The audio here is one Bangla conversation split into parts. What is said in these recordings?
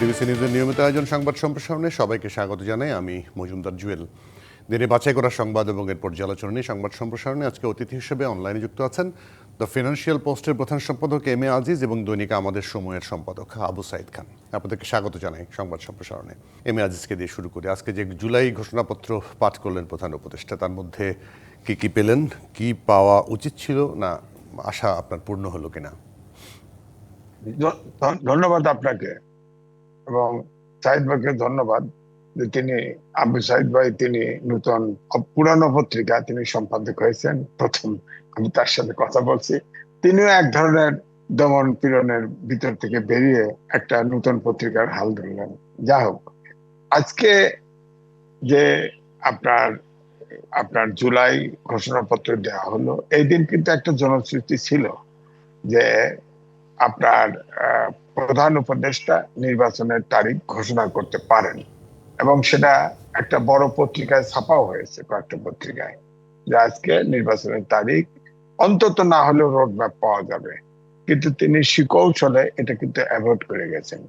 ডিবিসি নিউজের নিয়মিত আয়োজন সংবাদ সম্প্রসারণে সবাইকে স্বাগত জানাই আমি মজুমদার জুয়েল। দিনে বাছাই করা সংবাদ এবং এর পর্যালোচনা নিয়ে সংবাদ সম্প্রসারণে আজকে অতিথি হিসেবে অনলাইনে যুক্ত আছেন দ্য ফিনান্সিয়াল পোস্টের প্রধান সম্পাদক এম এ আজিজ এবং দৈনিক আমাদের সময়ের সম্পাদক আবু সাইদ খান। আপনাদেরকে স্বাগত জানাই সংবাদ সম্প্রসারণে। এম এ আজিজকে দিয়ে শুরু করি। আজকে যে জুলাই ঘোষণাপত্র পাঠ করলেন প্রধান উপদেষ্টা, তার মধ্যে কি কি পেলেন, কি পাওয়া উচিত ছিল না আশা আপনার পূর্ণ হলো কিনা? ধন্যবাদ আপনাকে। এবং সাইদ ভাইকে ধন্যবাদ যে তিনি আবু সাইদ ভাই, তিনি নতুন পুরানো পত্রিকা তিনি সম্পাদক হয়েছেন, প্রথম আমি তার সাথে কথা বলছি। তিনিও এক ধরনের দমন পীড়নের ভিতর থেকে বেরিয়ে একটা নতুন পত্রিকার হাল ধরলেন। যা হোক, আজকে যে আপনার আপনার জুলাই ঘোষণাপত্র দেওয়া হলো, এই দিন কিন্তু একটা জনশ্রুতি ছিল যে আপনার প্রধান উপদেষ্টা নির্বাচনের তারিখ ঘোষণা করতে পারেন। এবং সেটা একটা বড় পত্রিকায় ছাপাও হয়েছে কয়েকটা পত্রিকায় যে আজকে নির্বাচনের তারিখ অন্তত না হলেও রোডম্যাপ পাওয়া যাবে। কিন্তু তিনি সুকৌশলে এটা কিন্তু অ্যাভয়েড করে গেছেন।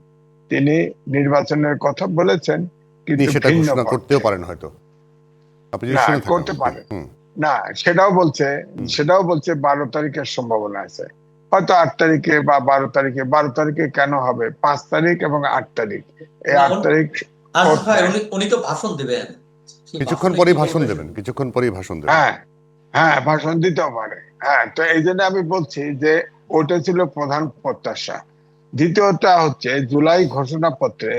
তিনি নির্বাচনের কথা বলেছেন কিন্তু সেটা ভিন্ন করতেও পারেন হয়তো। না, করতে পারেন। না সেটাও বলছে সেটাও বলছে বারো তারিখের সম্ভাবনা আছে। হয়তো আট তারিখে বা বারো তারিখে। বারো তারিখে কেন হবে? পাঁচ তারিখ এবং আট তারিখ। এই আট তারিখ আচ্ছা উনি উনি তো ভাষণ দেবেন। কিছুক্ষণ পরেই ভাষণ দেবেন কিছুক্ষণ পরেই ভাষণ দেবেন। হ্যাঁ হ্যাঁ ভাষণ দিতেও পারে। হ্যাঁ তো এই জন্য আমি বলছি যে ওটা ছিল প্রধান প্রত্যাশা। দ্বিতীয়টা হচ্ছে জুলাই ঘোষণাপত্রে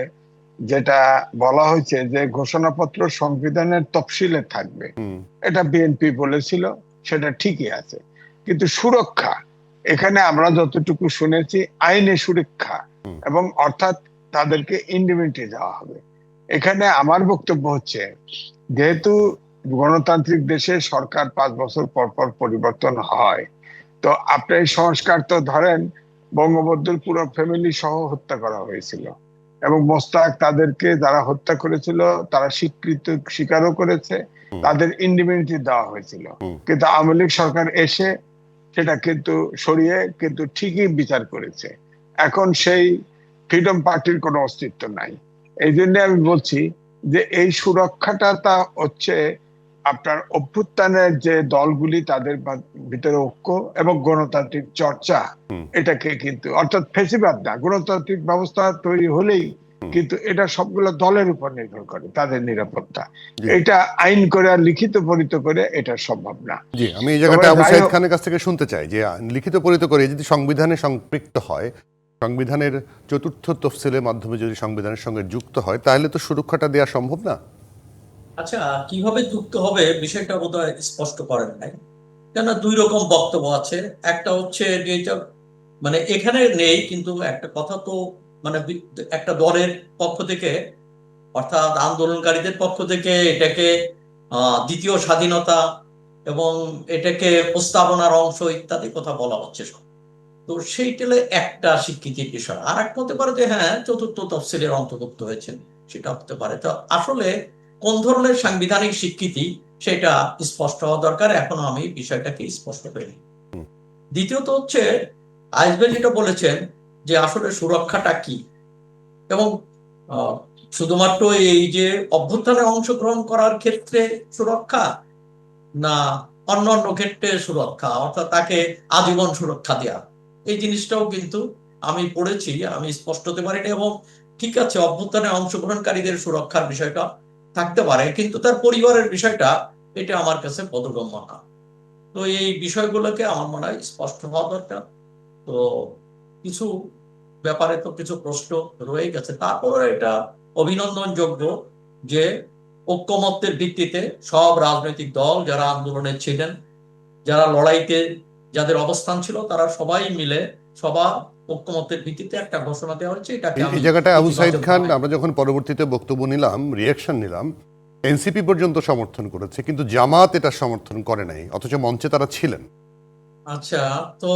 যেটা বলা হয়েছে যে ঘোষণাপত্র সংবিধানের তফসিলে থাকবে। এটা বিএনপি বলেছিল সেটা ঠিকই আছে। কিন্তু সুরক্ষা এখানে আমরা যতটুকু শুনেছি আইনে সুরক্ষা এবং অর্থাৎ তাদেরকে ইন্ডিমিনিটি দেওয়া হবে। এখানে আমার বক্তব্য হচ্ছে যেহেতু গণতান্ত্রিক দেশে সরকার পাঁচ বছর পর পর পরিবর্তন হয় তো আপনি এই সংস্কার তো ধরেন বঙ্গবন্ধুর পুরো ফ্যামিলি সহ হত্যা করা হয়েছিল এবং মোস্তাক তাদেরকে যারা হত্যা করেছিল তারা স্বীকৃত স্বীকারও করেছে তাদের ইন্ডিমিনিটি দেওয়া হয়েছিল। কিন্তু আওয়ামী লীগ সরকার এসে সেটা কিন্তু সরিয়ে কিন্তু ঠিকই বিচার করেছে। এখন সেই ফ্রিডম পার্টির কোনো অস্তিত্ব নাই। এই জন্য আমি বলছি যে এই সুরক্ষাটা তা হচ্ছে আপনার অভ্যুত্থানের যে দলগুলি তাদের ভিতরে ঐক্য এবং গণতান্ত্রিক চর্চা। এটাকে কিন্তু অর্থাৎ ফেসিবাদ না গণতান্ত্রিক ব্যবস্থা তৈরি হলেই। কিন্তু এটা সবগুলো দলের উপর নির্ভর করে তাদের নিরাপত্তা। এটা আইন করে আর লিখিত পরিত করে এটা সম্ভব না। জি আমি এই জায়গাটা আবু সাইদ খানের কাছ থেকে শুনতে চাই যে লিখিত পরিত করে যদি সংবিধানে সম্পৃক্ত হয় সংবিধানের চতুর্থ তফসিলের মাধ্যমে যদি সংবিধানের সঙ্গে যুক্ত হয় তাহলে তো সুরক্ষাটা দেওয়া সম্ভব না? আচ্ছা কীভাবে যুক্ত হবে বিষয়টা বোধহয় স্পষ্ট করেন নাই। কেন দুই রকম বক্তব্য আছে। একটা হচ্ছে যেটা মানে এখানে নেই কিন্তু একটা কথা তো মানে একটা দলের পক্ষ থেকে অর্থাৎ আন্দোলনকারীদের পক্ষ থেকে এটাকে দ্বিতীয় স্বাধীনতা এবং এটাকে প্রস্তাবনার অংশ ইত্যাদি কথা বলা হচ্ছে সব। তো সেইটালে একটা স্বীকৃতির বিষয়। আর একটা হতে পারে যে হ্যাঁ চতুর্থ তফসিলের অন্তর্ভুক্ত হয়েছেন সেটা হতে পারে। তো আসলে কোন ধরনের সাংবিধানিক স্বীকৃতি সেটা স্পষ্ট হওয়া দরকার? এখনও আমি বিষয়টাকে স্পষ্ট করিনি। দ্বিতীয়ত হচ্ছে আইসবেন যেটা বলেছেন যে আসলে সুরক্ষাটা কি? এবং শুধুমাত্র এই যে অভ্যুত্থানে অংশগ্রহণ করার ক্ষেত্রে সুরক্ষা না অন্য অন্য ক্ষেত্রে সুরক্ষা, অর্থাৎ তাকে আজীবন সুরক্ষা দেওয়া এই জিনিসটাও কিন্তু আমি পড়েছি, আমি স্পষ্ট হতে পারিনি এবং ঠিক আছে, অভ্যুত্থানে অংশগ্রহণকারীদের সুরক্ষার বিষয়টা থাকতে পারে, কিন্তু তার পরিবারের বিষয়টা এটা আমার কাছে বোধগম্য না। তো এই বিষয়গুলোকে আমার মনে হয় স্পষ্ট হওয়া দরকার। তো কিছু ব্যাপারে তো কিছু প্রশ্ন রয়ে গেছে। তারপরে এটা অভিনন্দনযোগ্য যে ঐক্যমত্যের ভিত্তিতে সব রাজনৈতিক দল যারা আন্দোলনে ছিলেন যারা লড়াইতে যাদের অবস্থান ছিল তারা সবাই মিলে সবার ঐক্যমত্যের ভিত্তিতে একটা ঘোষণা দেওয়া হয়েছে। এটা এই- জায়গাটায় আবু সাইদ খান আমরা যখন পরবর্তীতে বক্তব্য নিলাম রিয়াকশন নিলাম এনসিপি পর্যন্ত সমর্থন করেছে কিন্তু জামাত এটা সমর্থন করে নাই অথচ মঞ্চে তারা ছিলেন। আচ্ছা তো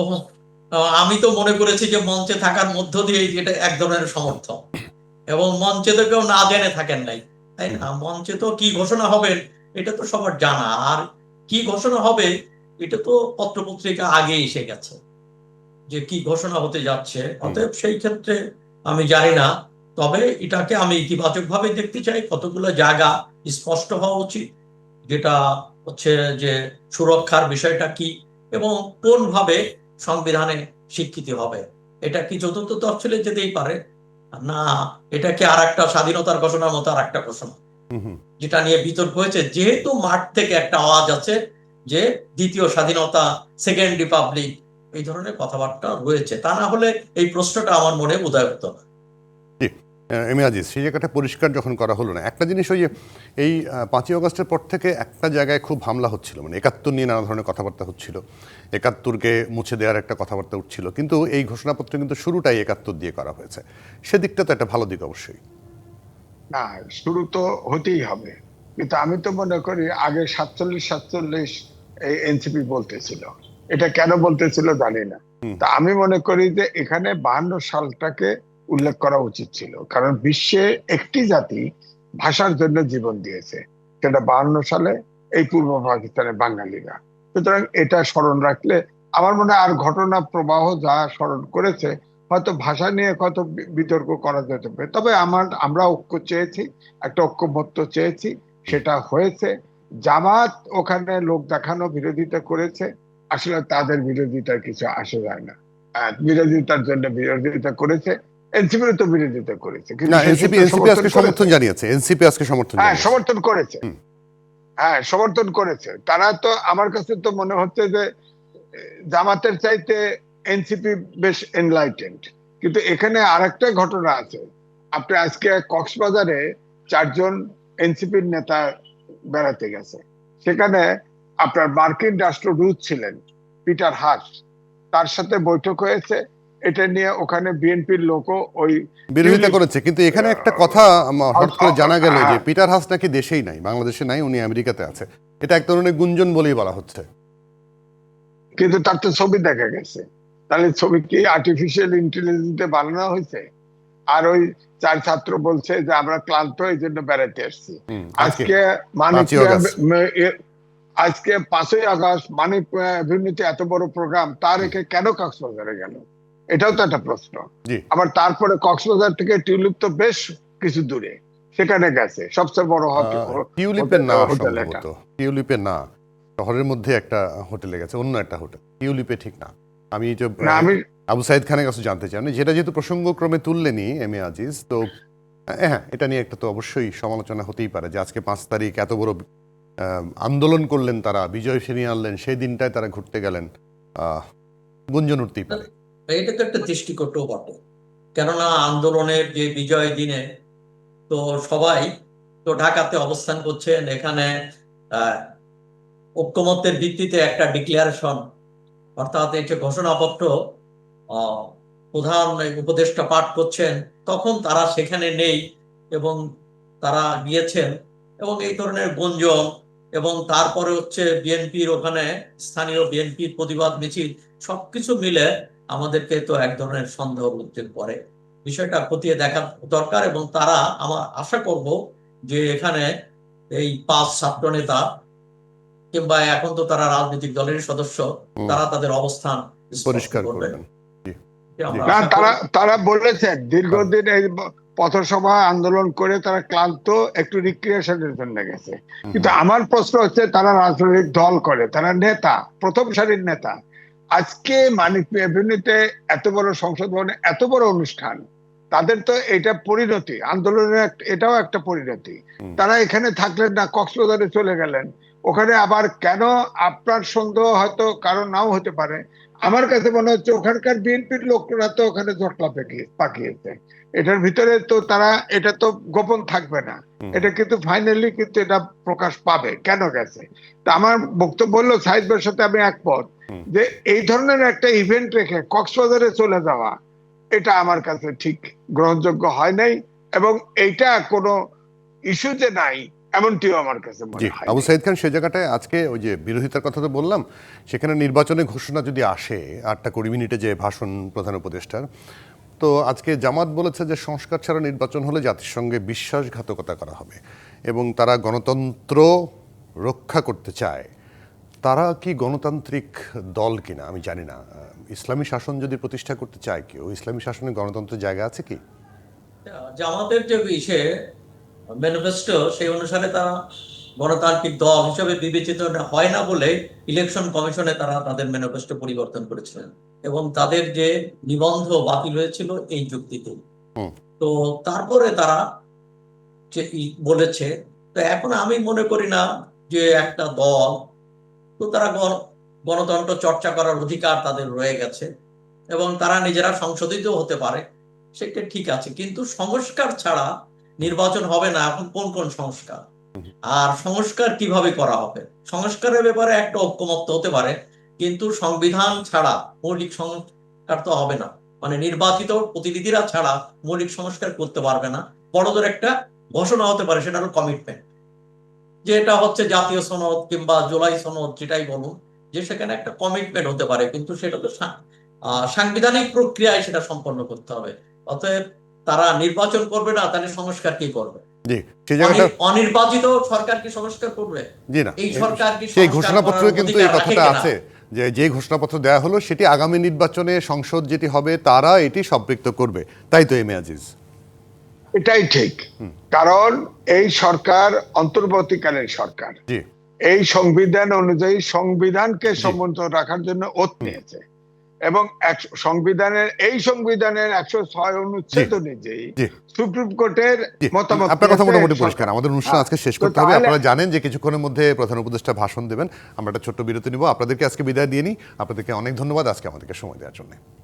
আমি তো মনে করেছি যে মঞ্চে থাকার মধ্য দিয়ে এটা এক ধরনের সমর্থন। এবং মঞ্চে তো কেউ না জেনে থাকেন নাই তাই না? মঞ্চে তো কি ঘোষণা হবে এটা তো সবার জানা। আর কি ঘোষণা হবে এটা তো পত্রপত্রিকা আগে এসে গেছে যে কি ঘোষণা হতে যাচ্ছে। অতএব সেই ক্ষেত্রে আমি জানি না তবে এটাকে আমি ইতিবাচক ভাবে দেখতে চাই কতগুলো জায়গা স্পষ্ট হওয়া উচিত যেটা হচ্ছে যে সুরক্ষার বিষয়টা কি এবং কোনভাবে সংবিধানে স্বীকৃতি হবে। এটা কি চতুর্থ তফসিলে যেতেই পারে? না এটা কি আর একটা স্বাধীনতার ঘোষণার মতো আর একটা ঘোষণা যেটা নিয়ে বিতর্ক হয়েছে যেহেতু মাঠ থেকে একটা আওয়াজ আছে যে দ্বিতীয় স্বাধীনতা সেকেন্ড রিপাবলিক এই ধরনের কথাবার্তা রয়েছে। তা না হলে এই প্রশ্নটা আমার মনে উদয় হতো না। এম আজিজ সেই জায়গাটা পরিষ্কার যখন করা হলো না একটা জিনিস ওই যে এই পাঁচই অগস্টের পর থেকে একটা জায়গায় খুব হামলা হচ্ছিল মানে একাত্তর নিয়ে নানা ধরনের কথাবার্তা হচ্ছিল একাত্তরকে মুছে দেওয়ার একটা কথাবার্তা উঠছিল কিন্তু এই ঘোষণাপত্র কিন্তু শুরুটাই একাত্তর দিয়ে করা হয়েছে। সেদিকটা তো একটা ভালো দিক অবশ্যই। না শুরু তো হতেই হবে কিন্তু আমি তো মনে করি আগে সাতচল্লিশ সাতচল্লিশ এই এনসিপি বলতেছিল এটা কেন বলতেছিল জানি না। তা আমি মনে করি যে এখানে বাহান্ন সালটাকে উল্লেখ করা উচিত ছিল। কারণ বিশ্বে একটি জাতি ভাষার জন্য জীবন দিয়েছে। সেটা বাহান্ন সালে, এই পূর্ব পাকিস্তানের বাঙালিরা। সুতরাং এটা স্মরণ রাখলে আমার মনে হয় আর ঘটনা প্রবাহ যা স্মরণ করেছে, হয়তো ভাষা নিয়ে কত বিতর্ক করা যেতে পারে। তবে আমার, আমরা ঐক্য চেয়েছি, একটা ঐক্যমত্য চেয়েছি, সেটা হয়েছে। জামাত ওখানে লোক দেখানো, বিরোধিতা করেছে। আসলে তাদের বিরোধিতার কিছু আসে যায় না। বিরোধিতার জন্য বিরোধিতা করেছে। এনসিপি তো বিরোধিতা করেছে। না এনসিপি এনসিপি আজকে সমর্থন জানিয়েছে এনসিপি আজকে সমর্থন হ্যাঁ সমর্থন করেছে। হ্যাঁ সমর্থন করেছে। তারা তো আমার কাছে তো মনে হচ্ছে যে জামাতের চাইতে এনসিপি বেশ এনলাইটেন্ড কিন্তু এখানে আরেকটা ঘটনা আছে। আপনি আজকে কক্সবাজারে চারজন এনসিপির নেতা বেড়াতে গেছে। সেখানে আপনার মার্কিন রাষ্ট্রদূত ছিলেন পিটার হাস তার সাথে বৈঠক হয়েছে। এটা নিয়ে ওখানে বিএনপির লোকও ওই বিরোধিতা করেছে কিন্তু এখানে একটা কথা হঠাৎ করে জানা গেল যে হ্যাঁ। পিটার হাস নাকি দেশেই নাই বাংলাদেশে নাই উনি আমেরিকাতে আছে। এটা এক ধরনের গুঞ্জন বলেই বলা হচ্ছে। কিন্তু তার তো ছবি দেখা গেছে। তাহলে ছবি কি আর্টিফিশিয়াল ইন্টেলিজেন্সে বানানো হয়েছে? আর ওই চার ছাত্র বলছে যে আমরা ক্লান্ত এই জন্য বেড়াতে আসছি। আজকে আজকে মানিক পাঁচই আগস্ট। মে- আজকে পাঁচই আগস্ট মানিক এভিনিউতে এত বড় প্রোগ্রাম তার রেখে কেন কক্সবাজারে গেল? এটাও তো একটা প্রশ্ন। আবার তারপরে কক্সবাজার থেকে টিউলিপ তো বেশ কিছু দূরে সেখানে গেছে। সবচেয়ে বড় টিউলিপের না সম্ভবত। না। শহরের মধ্যে একটা হোটেলে গেছে অন্য একটা হোটেল। টিউলিপে ঠিক না। আমি যে আবু সাইদ খানের কাছে জানতে চান যেটা যেহেতু প্রসঙ্গক্রমে তুললেনি এম এ আজিজ তো হ্যাঁ এটা নিয়ে একটা তো অবশ্যই সমালোচনা হতেই পারে যে আজকে পাঁচ তারিখ এত বড় আহ, আন্দোলন করলেন তারা বিজয় ফিরিয়ে আনলেন সেই দিনটায় তারা ঘুরতে গেলেন। আহ, গুঞ্জন উঠতেই পারে। এটা তো একটা দৃষ্টিকটও বটে। কেননা আন্দোলনের যে বিজয় দিনে তো সবাই তো ঢাকাতে অবস্থান করছেন, এখানে ঐক্যমত্যের ভিত্তিতে একটা ডিক্লারেশন অর্থাৎ এই যে ঘোষণাপত্র প্রধান উপদেষ্টা পাঠ করছেন, তখন তারা সেখানে নেই এবং তারা গিয়েছেন এবং এই ধরনের গুঞ্জন এবং তারপরে হচ্ছে বিএনপির ওখানে স্থানীয় বিএনপির প্রতিবাদ মিছিল সবকিছু মিলে আমাদেরকে তো এক ধরনের সন্দেহ উদ্বেগ করে। বিষয়টা খতিয়ে দেখা দরকার এবং তারা আমার আশা করব যে এখানে এই পাঁচ ছাত্র নেতা কিংবা এখন তো তারা রাজনৈতিক দলের সদস্য তারা তাদের অবস্থান পরিষ্কার করবেন। তারা তারা বলেছেন দীর্ঘদিন এই পথসভা আন্দোলন করে তারা ক্লান্ত একটু রিক্রিয়েশনের জন্য গেছে। কিন্তু আমার প্রশ্ন হচ্ছে তারা রাজনৈতিক দল করে তারা নেতা প্রথম সারির নেতা। আজকে মানিক এভিনিউতে এত বড় সংসদ ভবনে এত বড় অনুষ্ঠান তাদের তো এটা পরিণতি আন্দোলনের এটাও একটা পরিণতি। তারা এখানে থাকলেন না কক্সবাজারে চলে গেলেন। ওখানে আবার কেন আপনার সন্দেহ হয়তো কারণ নাও হতে পারে? আমার কাছে মনে হচ্ছে ওখানকার বিএনপির লোকরা তো ওখানে জটলা পাকিয়ে- পাকিয়েছে। এটার ভিতরে তো তারা এটা তো গোপন থাকবে না। এটা কিন্তু ফাইনালি কিন্তু এটা প্রকাশ পাবে কেন গেছে? তা আমার বক্তব্য হলো সাহিদ ভাইয়ের সাথে আমি একমত। যে এই ধরনের একটা ইভেন্ট রেখে কক্সবাজারে চলে যাওয়া এটা আমার কাছে ঠিক গ্রহণযোগ্য হয় নাই এবং এইটা কোনো ইস্যু যে নাই এমনটিও আমার কাছে মনে হয় আবু সাইদ খান সে জায়গাটায় আজকে ওই যে বিরোধিতার কথা তো বললাম সেখানে নির্বাচনের ঘোষণা যদি আসে আটটা কুড়ি মিনিটে যে ভাষণ প্রধান উপদেষ্টার তো আজকে জামাত বলেছে যে সংস্কার ছাড়া নির্বাচন হলে জাতিসংঘে বিশ্বাসঘাতকতা করা হবে এবং তারা গণতন্ত্র রক্ষা করতে চায়। তারা কি গণতান্ত্রিক দল কিনা? আমি জানি না। ইসলামী শাসন যদি প্রতিষ্ঠা করতে চায় কেউ ইসলামী শাসনে গণতন্ত্রের জায়গা আছে কি? জামাতের যে ইসে ম্যানিফেস্টো সেই অনুসারে তারা গণতান্ত্রিক দল হিসেবে বিবেচিত হয় না বলে ইলেকশন কমিশনে তারা তাদের ম্যানিফেস্টো পরিবর্তন করেছিলেন এবং তাদের যে নিবন্ধ বাতিল হয়েছিল এই যুক্তিতে। তো তারপরে তারা বলেছে তো এখন আমি মনে করি না যে একটা দল তো তারা গণ- গণতন্ত্র চর্চা করার অধিকার তাদের রয়ে গেছে এবং তারা নিজেরা সংশোধিত হতে পারে সেটা ঠিক আছে। কিন্তু সংস্কার ছাড়া নির্বাচন হবে না, এখন কোন কোন সংস্কার? আর সংস্কার কীভাবে করা হবে? সংস্কারের ব্যাপারে একটা ঐক্যমত্য হতে পারে, কিন্তু সংবিধান ছাড়া মৌলিক সংস্কার তো হবে না। মানে নির্বাচিত প্রতিনিধিরা ছাড়া মৌলিক সংস্কার করতে পারবে না। বড়দের একটা ঘোষণা হতে পারে, সেটা হলো কমিটমেন্ট যেটা হচ্ছে জাতীয় সনদ কিংবা জুলাই সনদ, যেটাই বলুন, যে সেখানে একটা কমিটমেন্ট হতে পারে, কিন্তু সেটা তো সাংবিধানিক প্রক্রিয়ায় সেটা সম্পন্ন করতে হবে। অতএব তারা নির্বাচন করবে না তাহলে সংস্কার কি করবে? অনির্বাচিত সরকার কি সংস্কার করবে? জি না এই সরকার কি সেই ঘোষণাপত্রে কিন্তু এই কথাটা আছে যে যে ঘোষণাপত্র দেওয়া হলো সেটি আগামী নির্বাচনে সংসদ যেটি হবে তারা এটি সম্পৃক্ত করবে। তাই তো এম আজিজ। এটাই ঠিক। কারণ এই সরকার অন্তর্বর্তীকালীন সরকার। জি। এই সংবিধান অনুযায়ী সংবিধানকে সমুন্নত রাখার জন্য ওত নিয়েছে। এবং এক- সংবিধানের এই সংবিধানের একশো ছয় অনুচ্ছেদ অনুযায়ী সুপ্রিম কোর্টের মতামত আপনার কথা মোটামুটি পরিষ্কার। আমাদের অনুষ্ঠান আজকে শেষ করতে হবে। আপনারা জানেন যে কিছুক্ষণের মধ্যে প্রধান উপদেষ্টা ভাষণ দেবেন। আমরা একটা ছোট্ট বিরতি নিব। আপনাদেরকে আজকে বিদায় দিয়ে নিই। আপনাদেরকে অনেক ধন্যবাদ আজকে আমাদেরকে সময় দেওয়ার জন্য।